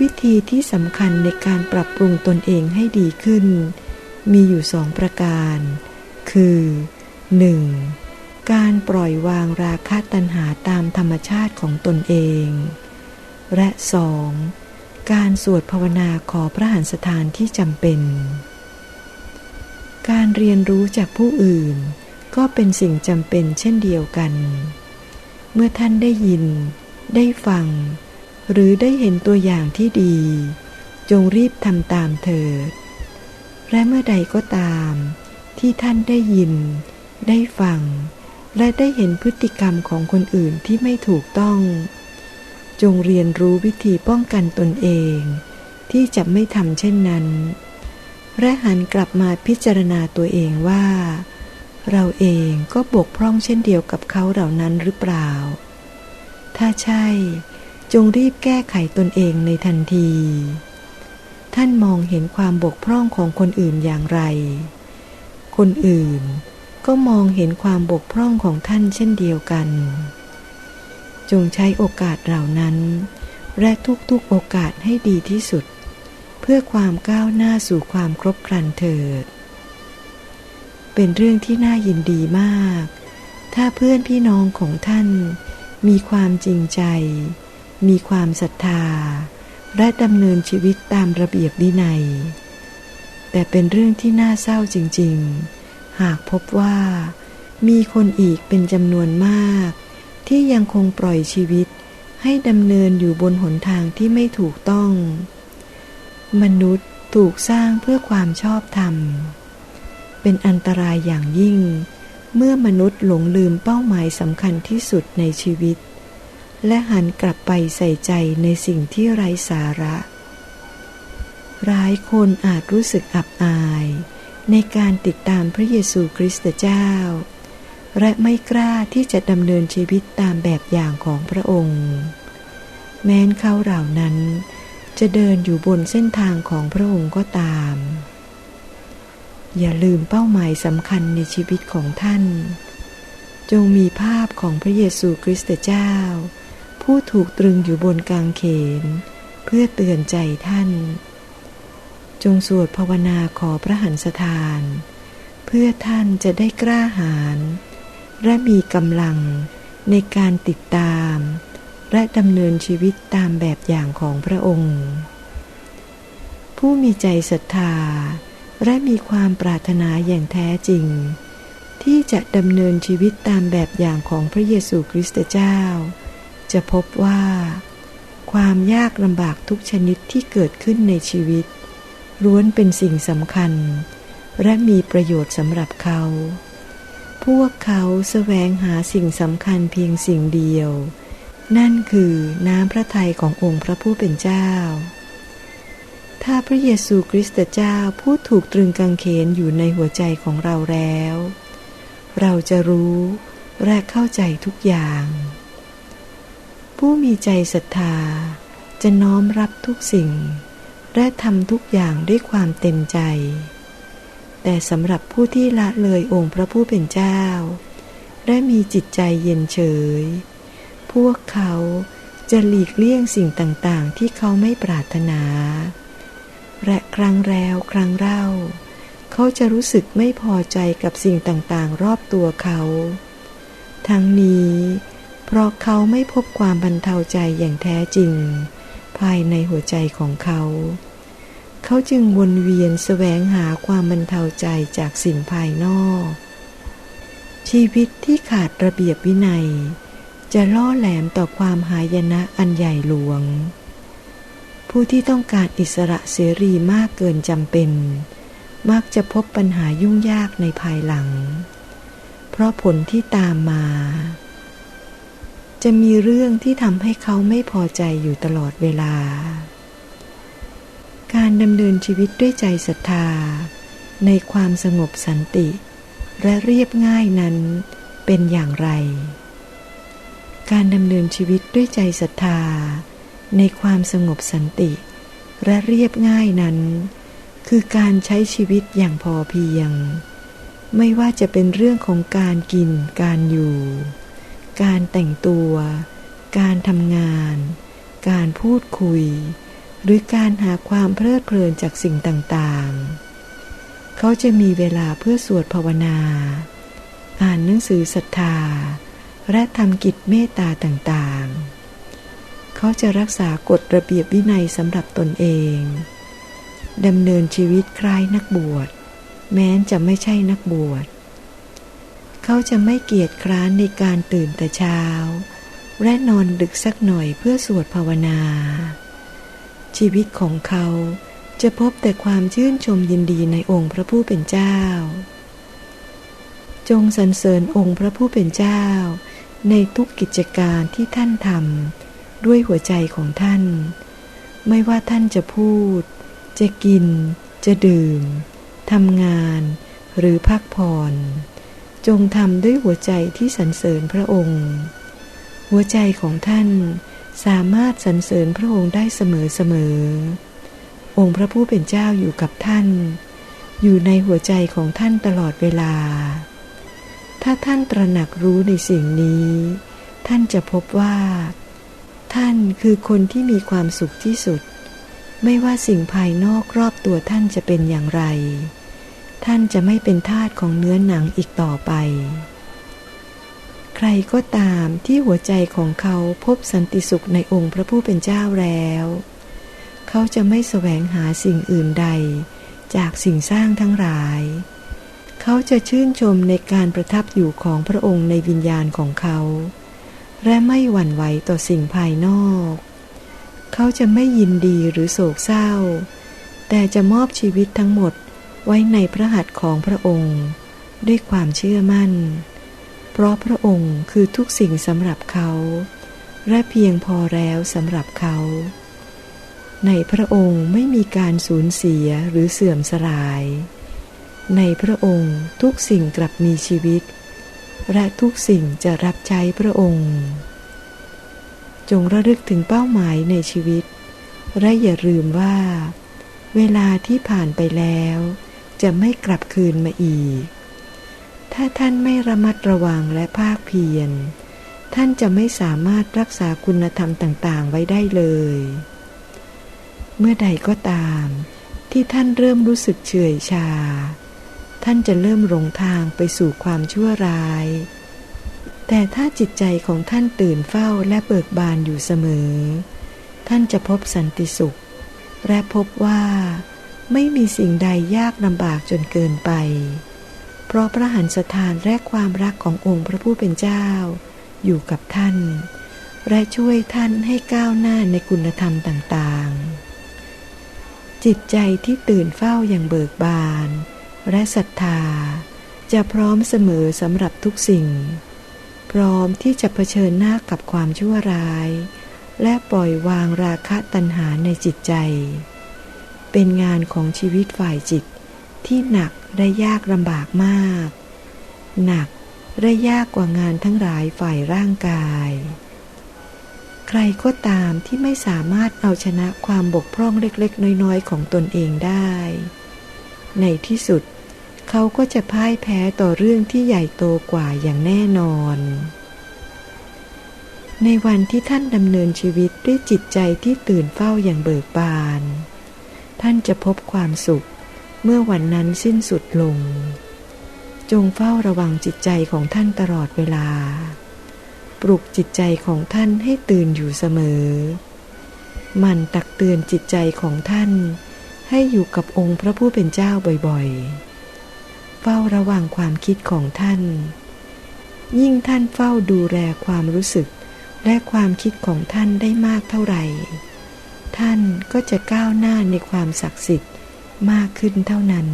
วิธีที่สำคัญในการปรับปรุงตนเองให้ดีขึ้น มีอยู่สองประการ คือ 1. การปล่อยวางราคะตัณหาตามธรรมชาติของตนเอง และสองการสวดภาวนาขอพระหันสถานที่จำเป็น การเรียนรู้จากผู้อื่น ก็เป็นสิ่งจำเป็นเช่นเดียวกัน เมื่อท่านได้ยิน ได้ฟัง หรือได้เห็นตัวอย่างที่ดี จงรีบทำตามเถิด และเมื่อใดก็ตาม ที่ท่านได้ยิน ได้ฟัง และได้เห็นพฤติกรรมของคนอื่นที่ไม่ถูกต้อง จงเรียนรู้วิธีป้องกันตนเอง ที่จะไม่ทำเช่นนั้น และหันกลับมาพิจารณาตัวเองว่า เราเองก็บกพร่องเช่นเดียวกับเขาเหล่านั้นหรือเปล่า ถ้าใช่ จงรีบแก้ไขตนเองในทันที ท่านมองเห็นความบกพร่องของคนอื่นอย่างไร คนอื่นก็มองเห็นความบกพร่องของท่านเช่นเดียวกัน จงใช้โอกาสเหล่านั้น และทุกๆโอกาสให้ดีที่สุด เพื่อความก้าวหน้าสู่ความครบครันเถิด เป็นเรื่องที่น่ายินดีมาก ถ้าเพื่อนพี่น้องของท่านมีความจริงใจ มีความศรัทธา และดำเนินชีวิตตามระเบียบวินัย แต่เป็นเรื่องที่น่าเศร้าจริง ๆ หากพบว่า มีคนอีกเป็นจำนวนมาก ที่ยังคงปล่อยชีวิตให้ดำเนินอยู่บนหนทางที่ไม่ถูกต้อง มนุษย์ถูกสร้างเพื่อความชอบธรรม เป็นอันตรายอย่างยิ่ง เมื่อมนุษย์หลงลืมเป้าหมายสำคัญที่สุดในชีวิต และหันกลับไปใส่ใจในสิ่งที่ไร้สาระ ร้ายคนอาจรู้สึกอับอาย ในการติดตามพระเยซูคริสต์เจ้า และไม่กล้าที่จะดำเนินชีวิตตามแบบอย่างของพระองค์ แม้นเขาเหล่านั้น จะเดินอยู่บนเส้นทางของพระองค์ก็ตาม อย่าลืมเป้าหมายสำคัญในชีวิตของท่านจงมีภาพของพระเยซูคริสต์เจ้า ผู้ถูกตรึงอยู่บนกางเขน เพื่อเตือนใจท่าน จงสวดภาวนาขอพระหันสถาน เพื่อท่านจะได้กล้าหาญและมีกำลังในการติดตาม และดำเนินชีวิตตามแบบอย่างของพระองค์ ผู้มีใจศรัทธา และมีความปรารถนาอย่างแท้จริง ที่จะดำเนินชีวิตตามแบบอย่างของพระเยซูคริสต์เจ้า จะพบว่า ความยากลำบากทุกชนิดที่เกิดขึ้นในชีวิตล้วนเป็นสิ่งสำคัญ และมีประโยชน์สำหรับเขา พวกเขาสแสวงหาสิ่งสำคัญเพียงสิ่งเดียว นั่นคือน้ำพระทัยขององค์พระผู้เป็นเจ้า ถ้าพระเยซูคริสต์เจ้าผู้ถูกตรึงกางเขนอยู่ในหัวใจของเราแล้ว เราจะรู้และเข้าใจทุกอย่าง ผู้มีใจศรัทธา จะน้อมรับทุกสิ่ง และทำทุกอย่างด้วยความเต็มใจ แต่สำหรับผู้ที่ละเลยองค์พระผู้เป็นเจ้า และมีจิตใจเย็นเฉย พวกเขาจะหลีกเลี่ยงสิ่งต่างๆ ที่เขาไม่ปรารถนา และครั้งแล้วครั้งเล่า เขาจะรู้สึกไม่พอใจกับสิ่งต่างๆ รอบตัวเขา ทั้งนี้ เพราะเขาไม่พบความบรรเทาใจอย่างแท้จริง ภายในหัวใจของเขา เขาจึงวนเวียนแสวงหาความบรรเทาใจจากสิ่งภายนอก ชีวิตที่ขาดระเบียบวินัย จะล่อแหลมต่อความหายนะอันใหญ่หลวง ผู้ที่ต้องการอิสระเสรีมากเกินจำเป็น มักจะพบปัญหายุ่งยากในภายหลัง เพราะผลที่ตามมา จะมีเรื่องที่ทำให้เขาไม่พอใจอยู่ตลอดเวลา การดำเนินชีวิตด้วยใจศรัทธา ในความสงบสันติ และเรียบง่ายนั้นเป็นอย่างไร การดำเนินชีวิตด้วยใจศรัทธา ในความสงบสันติ และเรียบง่ายนั้น คือการใช้ชีวิตอย่างพอเพียง ไม่ว่าจะเป็นเรื่องของการกินการอยู่ การแต่งตัว การทำงาน การพูดคุย หรือการหาความเพลิดเพลินจากสิ่งต่างๆ เขาจะมีเวลาเพื่อสวดภาวนา อ่านหนังสือศรัทธา และทำกิจเมตตาต่างๆ เขาจะรักษากฎระเบียบวินัยสำหรับตนเองดำเนินชีวิตคล้ายนักบวช แม้นจะไม่ใช่นักบวช เขาจะไม่เกียจคร้านในการตื่นแต่เช้า และนอนดึกสักหน่อยเพื่อสวดภาวนา ชีวิตของเขาจะพบแต่ความชื่นชมยินดีในองค์พระผู้เป็นเจ้า จงสรรเสริญองค์พระผู้เป็นเจ้า ในทุกกิจการที่ท่านทำด้วยหัวใจของท่าน ไม่ว่าท่านจะพูด จะกิน จะดื่มทำงาน หรือพักผ่อน จงทำด้วยหัวใจที่สรรเสริญพระองค์ หัวใจของท่านสามารถสรรเสริญพระองค์ได้เสมอเสมอองค์พระผู้เป็นเจ้าอยู่กับท่าน อยู่ในหัวใจของท่านตลอดเวลา ถ้าท่านตระหนักรู้ในสิ่งนี้ ท่านจะพบว่า ท่านคือคนที่มีความสุขที่สุด ไม่ว่าสิ่งภายนอกรอบตัวท่านจะเป็นอย่างไร ท่านจะไม่เป็นทาสของเนื้อหนังอีกต่อไป ใครก็ตามที่หัวใจของเขาพบสันติสุขในองค์พระผู้เป็นเจ้าแล้ว เขาจะไม่แสวงหาสิ่งอื่นใด จากสิ่งสร้างทั้งหลาย เขาจะชื่นชมในการประทับอยู่ของพระองค์ในวิญญาณของเขา และไม่หวั่นไหวต่อสิ่งภายนอก เขาจะไม่ยินดีหรือโศกเศร้า แต่จะมอบชีวิตทั้งหมด ไว้ในพระหัตถ์ของพระองค์ ด้วยความเชื่อมั่น เพราะพระองค์คือทุกสิ่งสำหรับเขา และเพียงพอแล้วสำหรับเขา ในพระองค์ไม่มีการสูญเสียหรือเสื่อมสลาย ในพระองค์ทุกสิ่งกลับมีชีวิต และทุกสิ่งจะรับใช้พระองค์ จงระลึกถึงเป้าหมายในชีวิตและอย่าลืมว่า เวลาที่ผ่านไปแล้ว จะไม่กลับคืนมาอีก ถ้าท่านไม่ระมัดระวังและภาคเพียร ท่านจะไม่สามารถรักษาคุณธรรมต่างๆ ไว้ได้เลย เมื่อใดก็ตามที่ท่านเริ่มรู้สึกเฉื่อยชา ท่านจะเริ่มหลงทางไปสู่ความชั่วร้าย แต่ถ้าจิตใจของท่านตื่นเฝ้าและเบิกบานอยู่เสมอ ท่านจะพบสันติสุข และพบว่า ไม่มีสิ่งใดยากลำบากจนเกินไป เพราะพระหันสถานและความรักขององค์พระผู้เป็นเจ้า อยู่กับท่าน และช่วยท่านให้ก้าวหน้าในคุณธรรมต่างๆ จิตใจที่ตื่นเฝ้าอย่างเบิกบาน และศรัทธา จะพร้อมเสมอสำหรับทุกสิ่ง พร้อมที่จะเผชิญหน้ากับความชั่วร้าย และปล่อยวางราคะตัณหาในจิตใจ เป็นงานของชีวิตฝ่ายจิต ที่หนักและยากลำบากมาก หนักและยากกว่างานทั้งหลายฝ่ายร่างกาย ใครก็ตามที่ไม่สามารถเอาชนะความบกพร่องเล็กๆ น้อยๆ ของตนเองได้ ในที่สุด เขาก็จะพ่ายแพ้ต่อเรื่องที่ใหญ่โตกว่าอย่างแน่นอน ในวันที่ท่านดำเนินชีวิตด้วยจิตใจที่ตื่นเฝ้าอย่างเบิกบาน ท่านจะพบความสุข เมื่อวันนั้นสิ้นสุดลง จงเฝ้าระวังจิตใจของท่านตลอดเวลา ปลุกจิตใจของท่านให้ตื่นอยู่เสมอ มันตักเตือนจิตใจของท่าน ให้อยู่กับองค์พระผู้เป็นเจ้าบ่อยๆ เฝ้าระวังความคิดของท่าน ยิ่งท่านเฝ้าดูแลความรู้สึกและความคิดของท่านได้มากเท่าไหร่ ท่านก็จะก้าวหน้าในความศักดิ์สิทธิ์มากขึ้นเท่านั้น